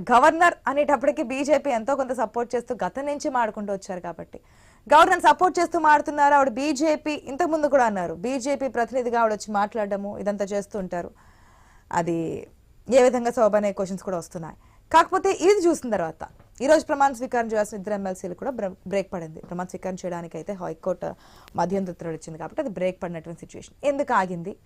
Governor అనేటప్పటికి BJP ఎంతో కొంత సపోర్ట్ చేస్తూ గతం నుంచి మాడుకుంటూ వచ్చారు కాబట్టి. గవర్నర్ సపోర్ట్ చేస్తూ మాడుతున్నారు. ఆవిడ బీజేపీ ఇంతకు ముందు కూడా అన్నారు. బీజేపీ ప్రతినిధిగా ఆవిడ వచ్చి మాట్లాడడము ఇదంతా చేస్తూ ఉంటారు. అది ఏ విధంగా శోభనే క్వశ్చన్స్ కూడా వస్తున్నాయి. కాకపోతే ఇది చూసిన తర్వాత ఈ రోజు ప్రమాణ స్వీకారం చేయాల్సిన ఇద్దరు ఎమ్మెల్సీలు కూడా బ్ర- బ్రేక్ పడింది. ప్రమాణ స్వీకారం చేయడానికి అయితే హైకోర్టు మధ్యంతరం ఉత్తర్వులు ఇచ్చింది కాబట్టి అది బ్రేక్ పడినటువంటి సిచ్యువేషన్ ఎందుకు ఆగింది?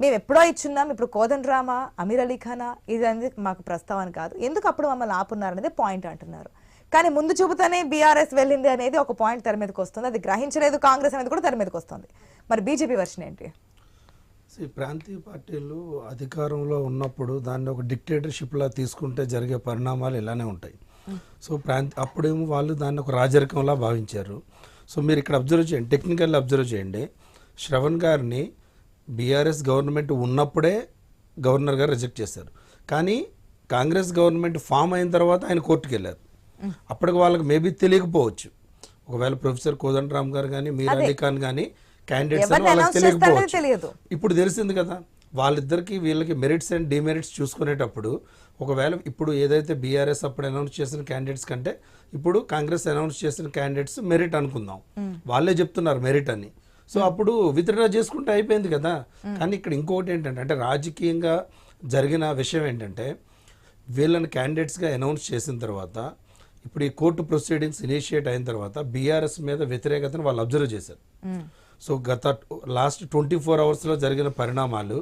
మేము ఎప్పుడో ఇచ్చున్నాం ఇప్పుడు కోదన్ రామా అమీర్ అలీ ఖానా ఇది అనేది మాకు ప్రస్తావన కాదు. ఎందుకు అప్పుడు మమ్మల్ని ఆపున్నారు అనేది పాయింట్ అంటున్నారు. కానీ ముందు చూపుతానే బీఆర్ఎస్ వెళ్ళింది అనేది ఒక పాయింట్ తెర మీదకి వస్తుంది. అది గ్రహించలేదు కాంగ్రెస్ అనేది కూడా తెర మీదకి వస్తుంది. మరి బీజేపీ వర్షన్ ఏంటి? ఈ ప్రాంతీయ పార్టీలు అధికారంలో ఉన్నప్పుడు దాన్ని ఒక డిక్టేటర్షిప్లా తీసుకుంటే జరిగే పరిణామాలు ఇలానే ఉంటాయి. సో ప్రాంత అప్పుడేమో వాళ్ళు దాన్ని ఒక రాజరికంలా భావించారు. సో మీరు ఇక్కడ అబ్జర్వ్ చేయండి టెక్నికల్ అబ్జర్వ్ చేయండి. శ్రవణ్ గారిని బీఆర్ఎస్ గవర్నమెంట్ ఉన్నప్పుడే గవర్నర్ గారు రిజెక్ట్ చేశారు. కానీ కాంగ్రెస్ గవర్నమెంట్ ఫామ్ అయిన తర్వాత ఆయన కోర్టుకు వెళ్ళారు అప్పటికి వాళ్ళకి మేబీ తెలియకపోవచ్చు. ఒకవేళ ప్రొఫెసర్ కోదండరామ్ గారు కానీ మీర్ అలీ ఖాన్ కానీ క్యాండిడేట్స్ ఎవరిని వాళ్ళకి తెలియకపోవచ్చు. ఇప్పుడు తెలిసింది కదా వాళ్ళిద్దరికి వీళ్ళకి మెరిట్స్ అండ్ డిమెరిట్స్ చూసుకునేటప్పుడు ఒకవేళ ఇప్పుడు ఏదైతే బీఆర్ఎస్ అప్పుడు అనౌన్స్ చేసిన క్యాండిడేట్స్ కంటే ఇప్పుడు కాంగ్రెస్ అనౌన్స్ చేసిన క్యాండిడేట్స్ మెరిట్ అనుకుందాం. వాళ్ళే చెప్తున్నారు మెరిట్ అని. సో అప్పుడు విత్డ్రా చేసుకుంటే అయిపోయింది కదా. కానీ ఇక్కడ ఇంకొకటి ఏంటంటే అంటే రాజకీయంగా జరిగిన విషయం ఏంటంటే వీళ్ళని క్యాండిడేట్స్గా అనౌన్స్ చేసిన తర్వాత ఇప్పుడు ఈ కోర్టు ప్రొసీడింగ్స్ ఇనిషియేట్ అయిన తర్వాత బీఆర్ఎస్ మీద వ్యతిరేకతను వాళ్ళు అబ్జర్వ్ చేశారు. సో గత లాస్ట్ ట్వంటీ ఫోర్ అవర్స్లో జరిగిన పరిణామాలు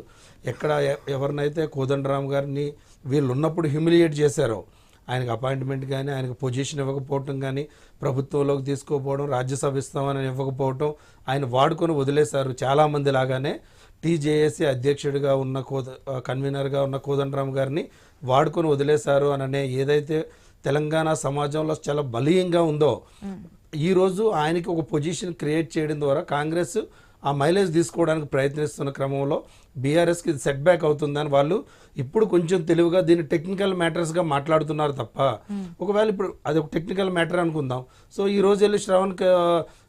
ఎక్కడ ఎవరినైతే కోదండరామ్ గారిని వీళ్ళు ఉన్నప్పుడు హ్యూమిలియేట్ చేశారో ఆయనకు అపాయింట్మెంట్ కానీ ఆయనకు పొజిషన్ ఇవ్వకపోవటం కానీ ప్రభుత్వంలోకి తీసుకోపోవడం రాజ్యసభ ఇస్తామని ఇవ్వకపోవటం ఆయన వాడుకొని వదిలేశారు. చాలామంది లాగానే టీజేఏసీ అధ్యక్షుడిగా ఉన్న కోద కన్వీనర్గా ఉన్న కోదండరామ్ గారిని వాడుకొని వదిలేశారు అననే ఏదైతే తెలంగాణ సమాజంలో చాలా బలీయంగా ఉందో ఈ రోజు ఆయనకి ఒక పొజిషన్ క్రియేట్ చేయడం ద్వారా కాంగ్రెస్ ఆ మైలేజ్ తీసుకోవడానికి ప్రయత్నిస్తున్న క్రమంలో బీఆర్ఎస్కి ఇది సెట్ బ్యాక్ అవుతుందని వాళ్ళు ఇప్పుడు కొంచెం తెలివిగా దీన్ని టెక్నికల్ మ్యాటర్స్గా మాట్లాడుతున్నారు తప్ప. ఒకవేళ ఇప్పుడు అది ఒక టెక్నికల్ మ్యాటర్ అనుకుందాం. సో ఈ రోజు వెళ్ళి శ్రవణ్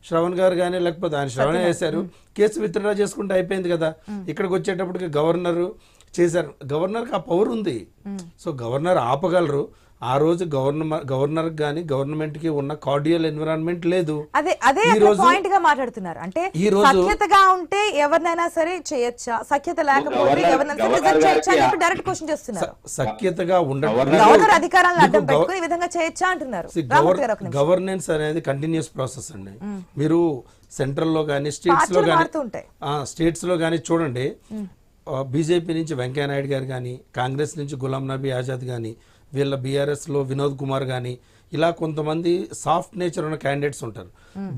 శ్రవణ్ గారు కానీ లేకపోతే ఆయన శ్రవణే వేశారు కేసు విత్డ్రా చేసుకుంటే అయిపోయింది కదా. ఇక్కడికి వచ్చేటప్పటికి గవర్నరు చేశారు. గవర్నర్కి ఆ పవర్ ఉంది. సో గవర్నర్ ఆపగలరు. ఆ రోజు గవర్నర్ గవర్నర్ కానీ గవర్నమెంట్కి ఉన్న కార్డియల్ ఎన్విరాన్మెంట్ లేదు. అదే అదే ఈ రోజు- పాయింట్గా మాట్లాడుతున్నారు. అంటే ఈ రోజు- సఖ్యతగా ఉంటే ఎవరినైనా సరే చేయొచ్చా? సఖ్యత లేకపోతే ఎవరినైనా డైరెక్ట్ క్వశ్చన్ చేస్తున్నారు. సఖ్యతగా గవర్నర్ గవర్నర్ అధికారాలను అడ్డం పెట్టుకుని ఈ విధంగా చేయొచ్చా అంటున్నారు. గవర్నెన్స్ అనేది కంటిన్యూస్ ప్రాసెస్ అండి. మీరు సెంట్రల్లో కానీ స్టేట్స్లో కానీ. స్టేట్స్లో కానీ చూడండి. బీజేపీ నుంచి వెంకయ్య నాయుడు గారు కానీ కాంగ్రెస్ నుంచి గులాం నబీ ఆజాద్ కానీ వీళ్ళ బీఆర్ఎస్లో వినోద్ కుమార్ కానీ ఇలా కొంతమంది సాఫ్ట్ నేచర్ ఉన్న క్యాండిడేట్స్ ఉంటారు.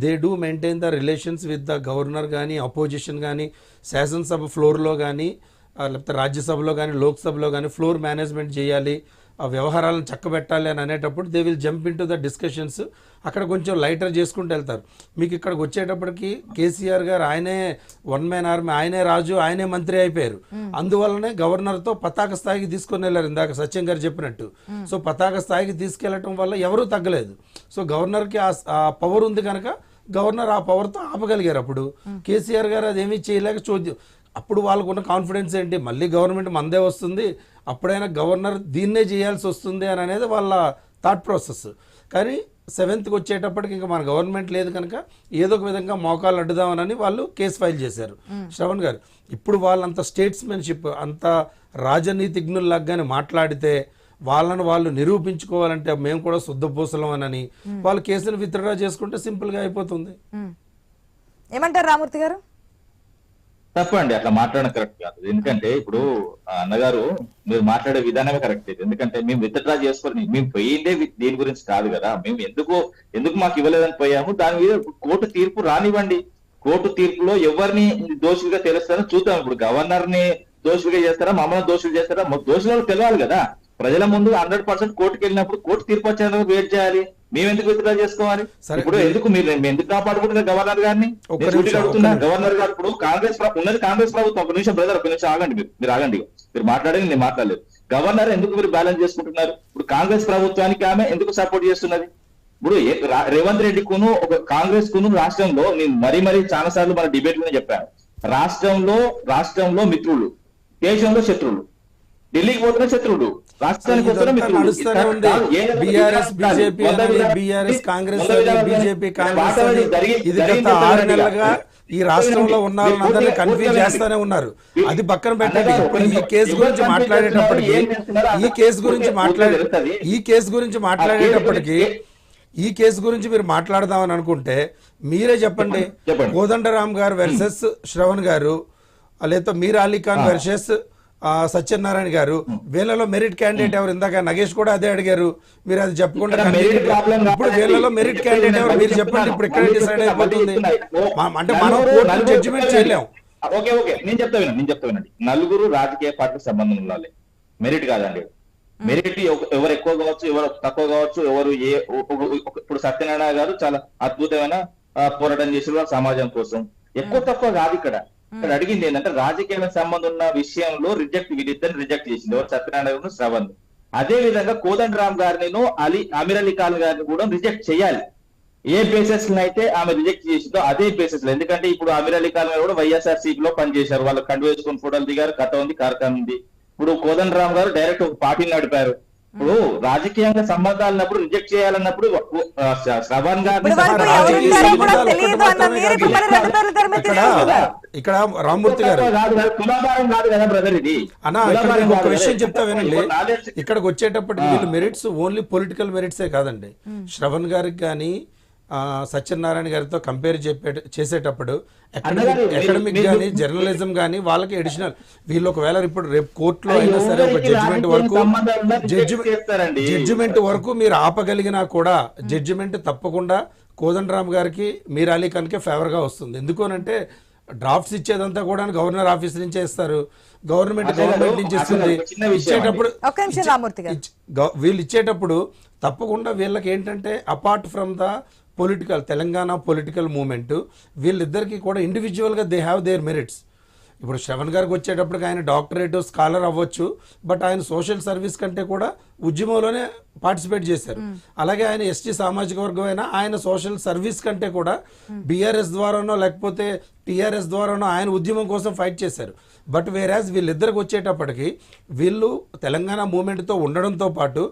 They do maintain the relations with the governor కానీ అపోజిషన్ కానీ శాసనసభ ఫ్లోర్లో కానీ లేకపోతే రాజ్యసభలో కానీ లోక్సభలో కానీ ఫ్లోర్ మేనేజ్మెంట్ చేయాలి. ఆ వ్యవహారాలను చక్కబెట్టాలి అని అనేటప్పుడు they will jump into the discussions అక్కడ కొంచెం లైటర్ చేసుకుంటూ వెళ్తారు. మీకు ఇక్కడికి వచ్చేటప్పటికి కేసీఆర్ గారు ఆయనే వన్ మ్యాన్ ఆర్మీ ఆయనే రాజు ఆయనే మంత్రి అయిపోయారు. అందువల్లనే గవర్నర్తో పతాక స్థాయికి తీసుకొని వెళ్ళారు ఇందాక సత్యం గారు చెప్పినట్టు. సో పతాక స్థాయికి తీసుకెళ్ళటం వల్ల ఎవరూ తగ్గలేదు. సో గవర్నర్కి ఆ- ఆ పవర్ ఉంది కనుక గవర్నర్ ఆ పవర్తో ఆపగలిగారు అప్పుడు. కేసీఆర్ గారు అదేమీ చేయలేక చోద్యం అప్పుడు వాళ్ళకు ఉన్న కాన్ఫిడెన్స్ ఏంటి? మళ్ళీ గవర్నమెంట్ మందే వస్తుంది. అప్పుడైనా గవర్నర్ దీన్నే చేయాల్సి వస్తుంది అని అనేది వాళ్ళ థాట్ ప్రాసెస్ కానీ సెవెంత్కి వచ్చేటప్పటికి ఇంకా మన గవర్నమెంట్ లేదు కనుక ఏదో ఒక విధంగా మోకాలు అడ్డుదామని వాళ్ళు కేసు ఫైల్ చేశారు. శ్రవణ్ గారు ఇప్పుడు వాళ్ళంత స్టేట్స్మెన్షిప్ అంత రాజనీతిజ్ఞుల్లాగానే మాట్లాడితే వాళ్ళని వాళ్ళు నిరూపించుకోవాలంటే మేము కూడా శుద్ధపూసలం అని వాళ్ళు కేసును విత్డ్రా చేసుకుంటే సింపుల్గా అయిపోతుంది. ఏమంటారు రామూర్తి గారు? తప్పండి అట్లా మాట్లాడడం కరెక్ట్ కాదు. ఎందుకంటే ఇప్పుడు అన్నగారు మీరు మాట్లాడే విధానమే కరెక్ట్ ఇది. ఎందుకంటే మేము విత్డ్రా చేసుకొని మేము పోయిందే దీని గురించి కాదు కదా. మేము ఎందుకు ఎందుకు మాకు ఇవ్వలేదని పోయాము? దాని మీద కోర్టు తీర్పు రానివ్వండి. కోర్టు తీర్పులో ఎవరిని దోషులుగా తెలుస్తారో చూద్దాం. ఇప్పుడు గవర్నర్ని దోషులుగా చేస్తారా? మమ్మల్ని దోషులు చేస్తారా? దోషులు తెలియాలి కదా. ప్రజల ముందు హండ్రెడ్ పర్సెంట్ కోర్టుకి వెళ్ళినప్పుడు కోర్టు తీర్పు వచ్చేందుకు వెయిట్ చేయాలి. మేము ఎందుకు విత్డ్రా చేసుకోవాలి. ఇప్పుడు ఎందుకు మీరు ఎందుకు కాపాడుకుంటున్నారు గవర్నర్ గారిని? అడుగుతున్నా. గవర్నర్ గారు ఇప్పుడు కాంగ్రెస్ ఉన్నది కాంగ్రెస్ ప్రభుత్వం. ఒక నిమిషం బ్రదర్ ఒక నిమిషం ఆగండి మీరు. మీరు ఆగండి మీరు మాట్లాడేది నేను మాట్లాడలేదు. గవర్నర్ ఎందుకు మీరు బ్యాలెన్స్ చేసుకుంటున్నారు? ఇప్పుడు కాంగ్రెస్ ప్రభుత్వానికి ఆమె ఎందుకు సపోర్ట్ చేస్తున్నది? ఇప్పుడు రేవంత్ రెడ్డి కును ఒక కాంగ్రెస్ కును రాష్ట్రంలో నేను మరీ మరీ చాలా సార్లు మన డిబేట్లోనే చెప్పాను. రాష్ట్రంలో రాష్ట్రంలో మిత్రులు దేశంలో శత్రువులు. ఢిల్లీకి పోతున్న శత్రువులు రాష్ట్రానికి వస్తున్న ఈ రాష్ట్రంలో ఉన్న వాళ్ళందరినీ పూర్తిగా- కన్ఫ్యూజ్ చేస్తానే ఉన్నారు. అది పక్కన పెట్టండి. ఇప్పుడు ఈ కేసు గురించి మాట్లాడేటప్పటికి ఈ కేసు గురించి మాట్లాడే. ఈ కేసు గురించి మాట్లాడేటప్పటికి ఈ కేసు గురించి మీరు మాట్లాడదామని అనుకుంటే మీరే చెప్పండి. కోదండరామ్ గారు వర్సెస్ శ్రవణ్ గారు లేదా మీర్ అలీ ఖాన్ వర్సెస్ సత్యనారాయణ గారు వీళ్ళలో మెరిట్ క్యాండిడేట్ ఎవరు? ఇందాక నగేష్ కూడా అదే అడిగారు. మీరు అది చెప్పకుండా ఇప్పుడు. వీళ్ళలో మెరిట్ క్యాండిడేట్ ఎవరు? మీరు చెప్పండి ఇప్పుడు మళ్ళీ డిసైడ్ అయిపోతుంది. అంటే మనం కోర్టు జడ్జిమెంట్ చెప్తానండి. చేయలేం. Okay okay. నేను చెప్తా వినండి నేను చెప్తా వినండి. నలుగురు రాజకీయ పార్టీకి సంబంధం ఉండాలి. మెరిట్ కాదండి. మెరిట్ ఎవ- ఎవరు ఎక్కువ కావచ్చు ఎవరు తక్కువ కావచ్చు ఎవరు ఏ ఇప్పుడు సత్యనారాయణ గారు చాలా అద్భుతమైన పోరాటం చేసిన సమాజం కోసం. ఎక్కువ తక్కువ కాదు ఇక్కడ. ఇక్కడ అడిగింది ఏంటంటే రాజకీయ సంబంధం ఉన్న విషయంలో రిజెక్ట్ వీళ్ళిద్దరిని రిజెక్ట్ చేసింది. ఎవరు? సత్యనారాయణ శ్రవణ్ అదే విధంగా కోదండరామ్ గారిని అలీ అమీర్ అలీ ఖాన్ గారిని కూడా రిజెక్ట్ చేయాలి. ఏ బేసెస్ అయితే ఆమె రిజెక్ట్ చేసిందో అదే బేసెస్లో. ఎందుకంటే ఇప్పుడు అమీర్ అలీ ఖాన్ గారు కూడా వైఎస్ఆర్ సీట్లో పనిచేశారు. వాళ్ళు కండు వేసుకుని ఫోటోలు దిగారు కథ ఉంది కార్యక్రమం ఉంది. ఇప్పుడు కోదండరామ్ గారు డైరెక్ట్ ఒక పార్టీని నడిపారు. ఇప్పుడు రాజకీయంగా సంబంధాలు ఉన్నప్పుడు రిజెక్ట్ చేయాలన్నప్పుడు శ్రవణ్ గారిని ఇక్కడ రామ్మూర్తి గారు. కదా, కాదు కదా బ్రదర్ ఇది. అన్న ఒక విషయం. చెప్తా వినండి. ఇక్కడికి వచ్చేటప్పటికి వీళ్ళు మెరిట్స్ ఓన్లీ పొలిటికల్ మెరిట్సే కాదండి. శ్రవణ్ గారికి కానీ సత్యనారాయణ గారితో కంపేర్ చెప్పే చేసేటప్పుడు మీరు- కానీ జర్నలిజం కానీ వాళ్ళకి అడిషనల్ వీళ్ళు ఒకవేళ ఇప్పుడు రేపు కోర్టులో అయినా సరే ఒక జడ్జిమెంట్ వరకు జడ్జిమెంట్ చేస్తారండి. జడ్జిమెంట్ వరకు మీరు ఆపగలిగినా కూడా జడ్జిమెంట్ తప్పకుండా కోదండరామ్ గారికి మీర్ అలీ ఖాన్కే ఫేవర్గా వస్తుంది. ఎందుకు అనంటే డ్రాఫ్ట్స్ ఇచ్చేదంతా కూడా గవర్నర్ ఆఫీస్ నుంచే ఇస్తారు. గవర్నమెంట్ గవర్నమెంట్ నుంచి ఇస్తుంది. ఒక చిన్న విషయం ఇచ్చేటప్పుడు వీళ్ళు ఇచ్చేటప్పుడు తప్పకుండా వీళ్ళకి ఏంటంటే apart from the political Telangana political movement వీళ్ళిద్దరికి కూడా ఇండివిజువల్గా దే హ్యావ్ దేర్ మెరిట్స్ ఇప్పుడు శ్రవణ్ గారికి వచ్చేటప్పటికి ఆయన డాక్టరేట్ స్కాలర్ అవ్వచ్చు బట్ ఆయన సోషల్ సర్వీస్ కంటే కూడా ఉద్యమంలోనే పార్టిసిపేట్ చేశారు. అలాగే ఆయన ఎస్టీ సామాజిక వర్గం అయినా ఆయన సోషల్ సర్వీస్ కంటే కూడా బీఆర్ఎస్ ద్వారానో లేకపోతే టీఆర్ఎస్ ద్వారానో ఆయన ఉద్యమం కోసం ఫైట్ చేశారు. బట్ వేరాజ్ వీళ్ళిద్దరికి వచ్చేటప్పటికి వీళ్ళు తెలంగాణ మూమెంట్తో ఉండడంతో పాటు